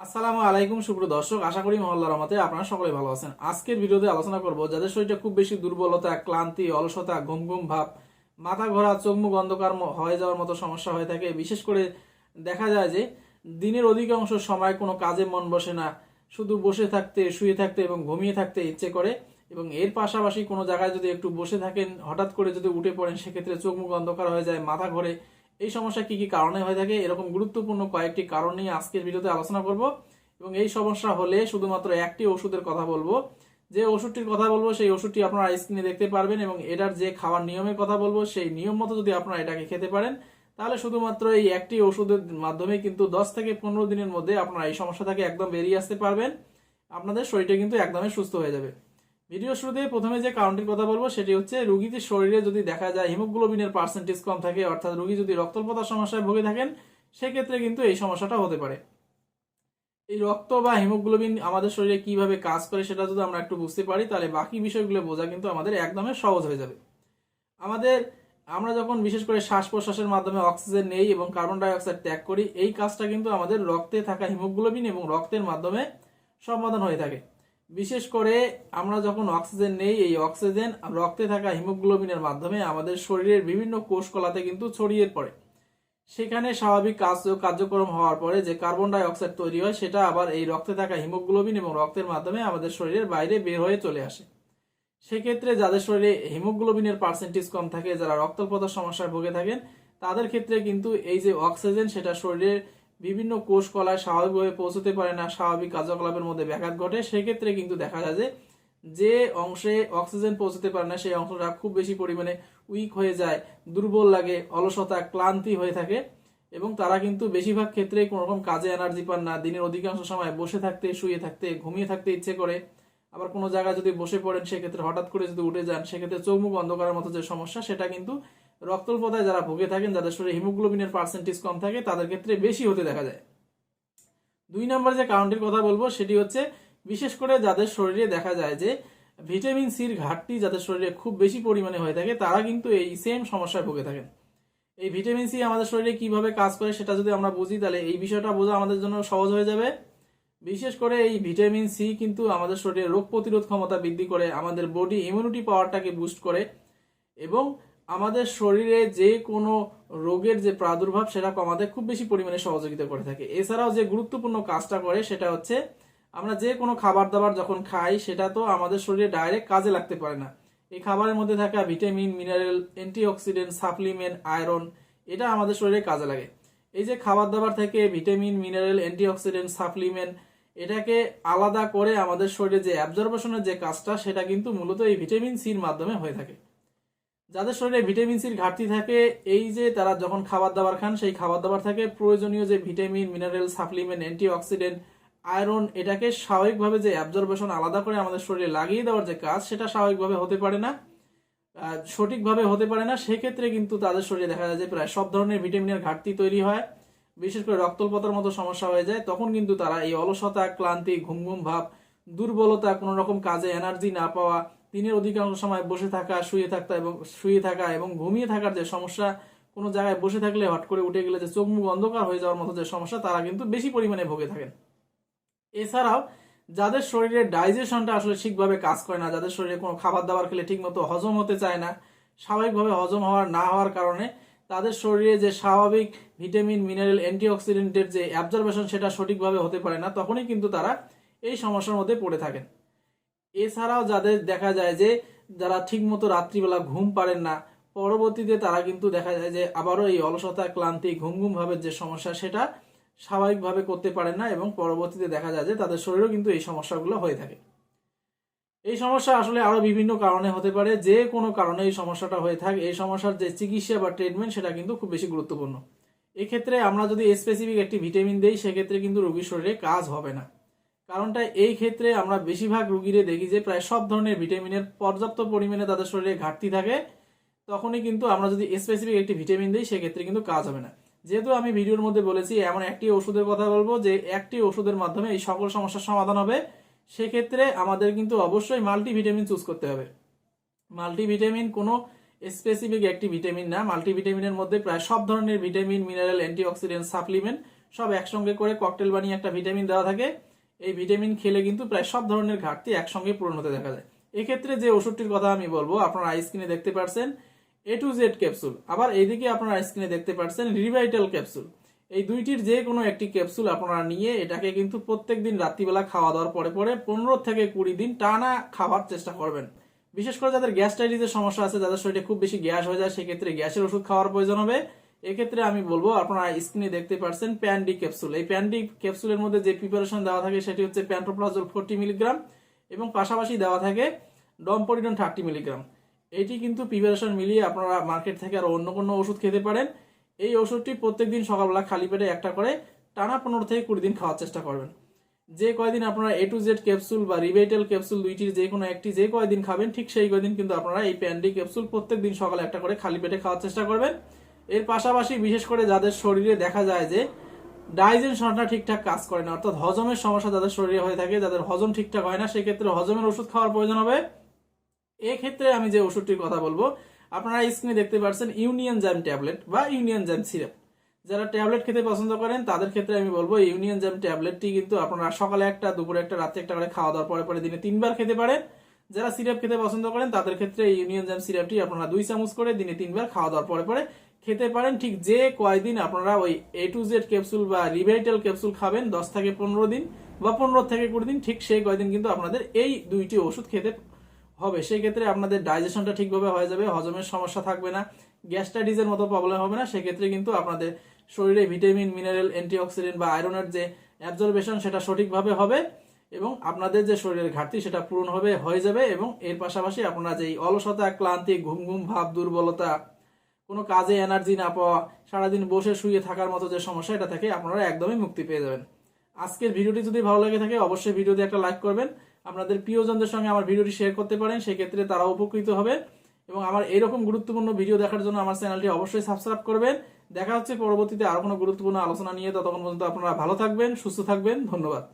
আসসালামু আলাইকুম সুপ্র দর্শক। আশা করি মহল্লার রহমতে আপনারা সকলে ভালো আছেন। আজকের ভিডিওতে আলোচনা করব যাদের শরীরটা খুব বেশি দুর্বলতা, ক্লান্তি, অলসতা ঘুম ঘুম ভাব, মাথা ঘোরা, চোখ মুখ অন্ধকার হয়ে যাওয়ার মতো সমস্যা হয়ে থাকে। বিশেষ করে দেখা যায় যে দিনের অধিকাংশ সময় কোনো কাজে মন বসে না। শুধু বসে থাকতে, শুয়ে থাকতে এবং ঘুমিয়ে থাকতে ইচ্ছে করে এবং এর পাশাপাশি কোনো জায়গায় যদি একটু বসে থাকেন, হঠাৎ করে যদি উঠে পড়েন, সেক্ষেত্রে চোখ মুখ অন্ধকার হয়ে যায়, মাথা ঘোরে। এই সমস্যা কি কি কারণে হয়ে থাকে, এরকম গুরুত্বপূর্ণ কয়েকটি কারণ নিয়ে আজকের ভিডিওতে আলোচনা করব। এবং এই সমস্যা হলে শুধুমাত্র একটি ওষুধের কথা বলব। যে ওষুধটির কথা বলব, সেই ওষুধটি আপনারা স্ক্রিনে দেখতে পারবেন এবং এটার যে খাওয়ার নিয়মের কথা বলব, সেই নিয়ম মতো যদি আপনারা এটাকে খেতে পারেন, তাহলে শুধুমাত্র এই একটি ওষুধের মাধ্যমে কিন্তু দশ থেকে পনেরো দিনের মধ্যে আপনারা এই সমস্যা থেকে একদম বেরিয়ে আসতে পারবেন। আপনাদের শরীরটা কিন্তু একদমই সুস্থ হয়ে যাবে। ভিডিও শুরুতে প্রথমে যে কারণটির কথা বলব, সেটি হচ্ছে রুগীদের শরীরে যদি দেখা যায় হিমোগ্লোবিনের পার্সেন্টেজ কম থাকে, অর্থাৎ রুগী যদি রক্তল্পতার সমস্যায় ভুগে থাকেন, সেক্ষেত্রে কিন্তু এই সমস্যাটা হতে পারে। এই রক্ত বা হিমোগ্লোবিন আমাদের শরীরে কীভাবে কাজ করে সেটা যদি আমরা একটু বুঝতে পারি, তাহলে বাকি বিষয়গুলো বোঝা কিন্তু আমাদের একদমই সহজ হয়ে যাবে। আমাদের, আমরা যখন বিশেষ করে শ্বাস প্রশ্বাসের মাধ্যমে অক্সিজেন নেই এবং কার্বন ডাই অক্সাইড ত্যাগ করি, এই কাজটা কিন্তু আমাদের রক্তে থাকা হিমোগ্লোবিন এবং রক্তের মাধ্যমে সমাধান হয়ে থাকে। বিশেষ করে আমরা যখন অক্সিজেন নেই, এই অক্সিজেন রক্তে থাকা হিমোগ্লোবিনের মাধ্যমে আমাদের শরীরের বিভিন্ন কোষকলাতে কিন্তু ছড়িয়ে পড়ে। সেখানে স্বাভাবিক কাজ কার্যক্রম হওয়ার পরে যে কার্বন ডাই অক্সাইড তৈরি হয়, সেটা আবার এই রক্তে থাকা হিমোগ্লোবিন এবং রক্তের মাধ্যমে আমাদের শরীরের বাইরে বের হয়ে চলে আসে। সেক্ষেত্রে যাদের শরীরে হিমোগ্লোবিনের পার্সেন্টেজ কম থাকে, যারা রক্তল্পতার সমস্যায় ভুগে থাকেন, তাদের ক্ষেত্রে কিন্তু এই যে অক্সিজেন, সেটা শরীরের বিভিন্ন কোষ কলায় স্বাভাবিকভাবে পৌঁছতে পারে না, স্বাভাবিক কার্যকলাপের মধ্যে ব্যাঘাত ঘটে, সেক্ষেত্রে কিন্তু দেখা যায় যে যে অংশে অক্সিজেন পৌঁছতে পারে না, সেই অংশটা খুব বেশি পরিমাণে উইক হয়ে যায়, দুর্বল লাগে, অলসতা, ক্লান্তি হয়ে থাকে এবং তারা কিন্তু বেশিরভাগ ক্ষেত্রে কোনো রকম কাজে এনার্জি পান না, দিনের অধিকাংশ সময় বসে থাকতে, শুয়ে থাকতে, ঘুমিয়ে থাকতে ইচ্ছে করে। আবার কোনো জায়গায় যদি বসে পড়েন, সেক্ষেত্রে হঠাৎ করে যদি উঠে যান, সেক্ষেত্রে চৌমুখ মুখ অন্ধকারের মতো যে সমস্যা, সেটা কিন্তু রক্তল্পতায় যারা ভুগে থাকেন, যাদের শরীরে হিমোগ্লোবিনের পার্সেন্টেজ কম থাকে, তাদের ক্ষেত্রে বেশি হতে দেখা যায়। দুই নম্বর যে কারণটির কথা বলব, সেটি হচ্ছে, বিশেষ করে যাদের শরীরে দেখা যায় যে, ভিটামিন সির ঘাটতি যাদের শরীরে খুব বেশি পরিমাণে হয়ে থাকে, তারা কিন্তু এই সেম সমস্যায় ভুগে থাকেন। এই ভিটামিন সি আমাদের শরীরে কীভাবে কাজ করে, সেটা যদি আমরা বুঝি, তাহলে এই বিষয়টা বোঝা আমাদের জন্য সহজ হয়ে যাবে। বিশেষ করে এই ভিটামিন সি কিন্তু আমাদের শরীরে রোগ প্রতিরোধ ক্ষমতা বৃদ্ধি করে, আমাদের বডি ইমিউনিটি পাওয়ারটাকে বুস্ট করে, এবং আমাদের শরীরে যে কোনো রোগের যে প্রাদুর্ভাব, সেটা কমাতে খুব বেশি পরিমাণে সহযোগিতা করে থাকে। এছাড়াও যে গুরুত্বপূর্ণ কাজটা করে, সেটা হচ্ছে আমরা যে কোনো খাবার দাবার যখন খাই, সেটা তো আমাদের শরীরে ডাইরেক্ট কাজে লাগতে পারে না। এই খাবারের মধ্যে থাকা vitamin mineral antioxidant supplement iron এটা আমাদের শরীরে কাজে লাগে। এই যে খাবার দাবার থেকে ভিটামিন মিনারেল অ্যান্টিঅক্সিডেন্ট সাপ্লিমেন্ট এটাকে আলাদা করে আমাদের শরীরে যে অ্যাবজর্বেশনের যে কাজটা, সেটা কিন্তু মূলত এই ভিটামিন সির মাধ্যমে হয়ে থাকে। যাদের শরীরে ভিটামিন সির ঘাটতি থাকে, এই যে তারা যখন খাবার দাবার খান, সেই খাবার দাবার থেকে প্রয়োজনীয় যে vitamin, mineral, supplement, antioxidant, iron, এটাকে স্বাভাবিকভাবে যে অ্যাবজর্বেশন আলাদা করে আমাদের শরীরে লাগিয়ে দেওয়ার যে কাজ, সেটা স্বাভাবিকভাবে হতে পারে না। সঠিকভাবে হতে পারে না, সেক্ষেত্রে কিন্তু তাদের শরীরে দেখা যায় যে প্রায় সব ধরনের ভিটামিনের ঘাটতি তৈরি হয়। বিশেষ করে রক্তল্পতার মতো সমস্যা হয়ে যায়, তখন কিন্তু তারা এই অলসতা, ক্লান্তি, ঘুম ঘুম ভাব, দুর্বলতা, কোনো রকম কাজে এনার্জি না পাওয়া দিনের অধিকাংশ সময় বসে থাকা, শুয়ে থাকা এবং, শুয়ে থাকা এবং ঘুমিয়ে থাকার যে সমস্যা, কোনো জায়গায় বসে থাকলে হট করে উঠে গেলে যে চোখ মুখ অন্ধকার হয়ে যাওয়ার মতো যে সমস্যা, তারা কিন্তু বেশি পরিমাণে ভোগে থাকেন। এছাড়াও, যাদের শরীরে ডাইজেশনটা আসলে ঠিকভাবে কাজ করে না, যাদের শরীরে কোনো খাবার দাবার খেলে ঠিকমতো হজম হতে চায় না, স্বাভাবিকভাবে হজম হওয়ার, না হওয়ার কারণে তাদের শরীরে যে স্বাভাবিক ভিটামিন, মিনারেল, অ্যান্টিঅক্সিডেন্টের যে অ্যাবজর্বেশন সেটা সঠিকভাবে হতে পারে না, তখনই কিন্তু তারা এই সমস্যার মধ্যে পড়ে থাকেন। এছাড়াও যাদের দেখা যায় যে যারা ঠিকমতো রাত্রিবেলা ঘুম পারেন না, পরবর্তীতে তারা কিন্তু দেখা যায় যে আবারও এই অলসতা, ক্লান্তি ঘুম ঘুম ভাবের যে সমস্যা, সেটা স্বাভাবিকভাবে করতে পারেন না এবং পরবর্তীতে দেখা যায় যে তাদের শরীরেও কিন্তু এই সমস্যাগুলো হয়ে থাকে। এই সমস্যা আসলে আরও বিভিন্ন কারণে হতে পারে, যে কোনো কারণে এই সমস্যাটা হয়ে থাকে, এই সমস্যার যে চিকিৎসা বা ট্রিটমেন্ট সেটা কিন্তু খুব বেশি গুরুত্বপূর্ণ। এক্ষেত্রে আমরা যদি স্পেসিফিক একটি ভিটামিন দেই, সেক্ষেত্রে কিন্তু রোগীর শরীরে কাজ হবে না। কারণটা এই ক্ষেত্রে আমরা বেশিরভাগ রুগীরে দেখি যে প্রায় সব ধরনের ভিটামিনের পর্যাপ্ত পরিমাণে তাদের শরীরে ঘাটতি থাকে, তখনই কিন্তু আমরা যদি স্পেসিফিক একটি ভিটামিন দিই, সেক্ষেত্রে কিন্তু কাজ হবে না। যেহেতু আমি ভিডিওর মধ্যে বলেছি, এমন একটি ওষুধের কথা বলব যে একটি ওষুধের মাধ্যমে এই সকল সমস্যার সমাধান হবে, সেক্ষেত্রে আমাদের কিন্তু অবশ্যই মাল্টিভিটামিন চুজ করতে হবে। মাল্টিভিটামিন কোনো স্পেসিফিক একটি ভিটামিন না মাল্টিভিটামিনের মধ্যে প্রায় সব ধরনের ভিটামিন মিনারেল অ্যান্টিঅক্সিডেন্ট সাপ্লিমেন্ট সব একসঙ্গে করে ককটেল বানিয়ে একটা ভিটামিন দেওয়া থাকে। এই ভিটামিন খেলে কিন্তু প্রায় সব ধরনের ঘাটতি একসঙ্গে পূরণ হতে দেখা যায়। এক্ষেত্রে যে ওষুধটির কথা আমি বলব, আপনারা আইস্ক্রিনে দেখতে পারছেন এ টু জেড ক্যাপসুল আবার এইদিকে আপনারা আইস্ক্রিনে দেখতে পারছেন রিভাইটাল ক্যাপসুল এই দুইটির যে কোনো একটি ক্যাপসুল আপনারা নিয়ে এটাকে কিন্তু প্রত্যেক দিন রাত্রিবেলা খাওয়া দাওয়ার পরে পরে পনেরো থেকে কুড়ি দিন টানা খাওয়ার চেষ্টা করবেন। বিশেষ করে যাদের গ্যাস্ট্রাইটিসের সমস্যা আছে, যাদের শরীরে খুব বেশি গ্যাস হয়ে যায়, সেক্ষেত্রে গ্যাসের ওষুধ খাওয়ার প্রয়োজন হবে। এক্ষেত্রে আমি বলব, আপনারা স্ক্রিনে দেখতে পাচ্ছেন প্যান্ডি ক্যাপসুল এই প্যান্ডি ক্যাপসুলের মধ্যে যে প্রিপারেশন দেওয়া থাকে সেটি হচ্ছে প্যান্টোপ্লাজল ফোরটি মিলিগ্রাম এবং পাশাপাশি দেওয়া থাকে ডমপরিডন থার্টি মিলিগ্রাম এটি কিন্তু প্রিপারেশন মিলিয়ে আপনারা মার্কেট থেকে আর অন্য কোনো ওষুধ খেতে পারেন। এই ওষুধটি প্রত্যেকদিন সকালবেলা খালি পেটে একটা করে টানা পনেরো থেকে কুড়ি দিন খাওয়ার চেষ্টা করবেন। যে কয়দিন আপনারা এ টু জেড ক্যাপসুল বা রিভাইটাল ক্যাপসুল দুইটির যে কোনো একটি যে কয়দিন খাবেন, ঠিক সেই কয়দিন কিন্তু আপনারা এই প্যান্ডি ক্যাপসুল প্রত্যেক দিন সকালে একটা করে খালি পেটে খাওয়ার চেষ্টা করবেন। এর পাশাপাশি বিশেষ করে যাদের শরীরে দেখা যায় যে ডাইজেশনটা ঠিকঠাক কাজ করে না, অর্থাৎ হজমের সমস্যা যাদের শরীরে হয়ে থাকে, যাদের হজম ঠিকঠাক হয় না, সেক্ষেত্রে হজমের ওষুধ খাওয়ার প্রয়োজন হবে। এক্ষেত্রে আমি যে ওষুধটির কথা বলব, আপনারা স্ক্রিনে দেখতে পাচ্ছেন ইউনিয়ন জ্যাম ট্যাবলেট বা ইউনিয়ন জ্যাম সিরাপ। যারা ট্যাবলেট খেতে পছন্দ করেন, তাদের ক্ষেত্রে আমি বলব ইউনিয়ন জ্যাম ট্যাবলেটটি কিন্তু আপনারা সকালে একটা, দুপুরে একটা, রাত্রে একটা করে খাওয়া দাওয়ার পরে পরে দিনে তিনবার খেতে পারেন। যারা সিরাপ খেতে পছন্দ করেন, তাদের ক্ষেত্রে এই ইউনিয়ন জ্যাম সিরাপটি আপনারা দুই চামচ করে দিনে তিনবার খাওয়া দাওয়ার পরে পরে খেতে পারেন। ঠিক যে কয়দিন আপনারা ওই এ টু জেড ক্যাপসুল বা রিভাইটাল ক্যাপসুল খাবেন, দশ থেকে পনেরো দিন বা পনেরো থেকে কুড়ি দিন, ঠিক সেই কয়দিন কিন্তু আপনাদের এই দুইটি ওষুধ খেতে হবে। সেই ক্ষেত্রে আপনাদের ডাইজেশনটা ঠিকভাবে হয়ে যাবে, হজমের সমস্যা থাকবে না গ্যাস্ট্রাইটিসের মতো প্রবলেম হবে না। সেক্ষেত্রে কিন্তু আপনাদের শরীরে ভিটামিন মিনারেল অ্যান্টিঅক্সিডেন্ট বা আয়রনের যে অ্যাবজর্বেশন সেটা সঠিকভাবে হবে। এবং আপনাদের যে শরীরের ঘাটতি সেটা পূরণ হবে, হয়ে যাবে এবং এর পাশাপাশি আপনারা যে অলসতা, ক্লান্তি, ঘুম ঘুম ভাব, দুর্বলতা, কোনো কাজে এনার্জি না পাওয়া, সারাদিন বসে শুয়ে থাকার মতো যে সমস্যা, এটা থেকে আপনারা একদমই মুক্তি পেয়ে যাবেন। আজকের ভিডিওটি যদি ভালো লাগে থাকে, অবশ্যই ভিডিওতে একটা লাইক করবেন। আপনাদের প্রিয়জনদের সঙ্গে আমার ভিডিওটি শেয়ার করতে পারেন, সেক্ষেত্রে তারা উপকৃত হবে। এবং আমার এরকম গুরুত্বপূর্ণ ভিডিও দেখার জন্য আমার চ্যানেলটি অবশ্যই সাবস্ক্রাইব করবেন। দেখা হচ্ছে পরবর্তীতে আরও কোনো গুরুত্বপূর্ণ আলোচনা নিয়ে, ততক্ষণ পর্যন্ত আপনারা ভালো থাকবেন, সুস্থ থাকবেন, ধন্যবাদ।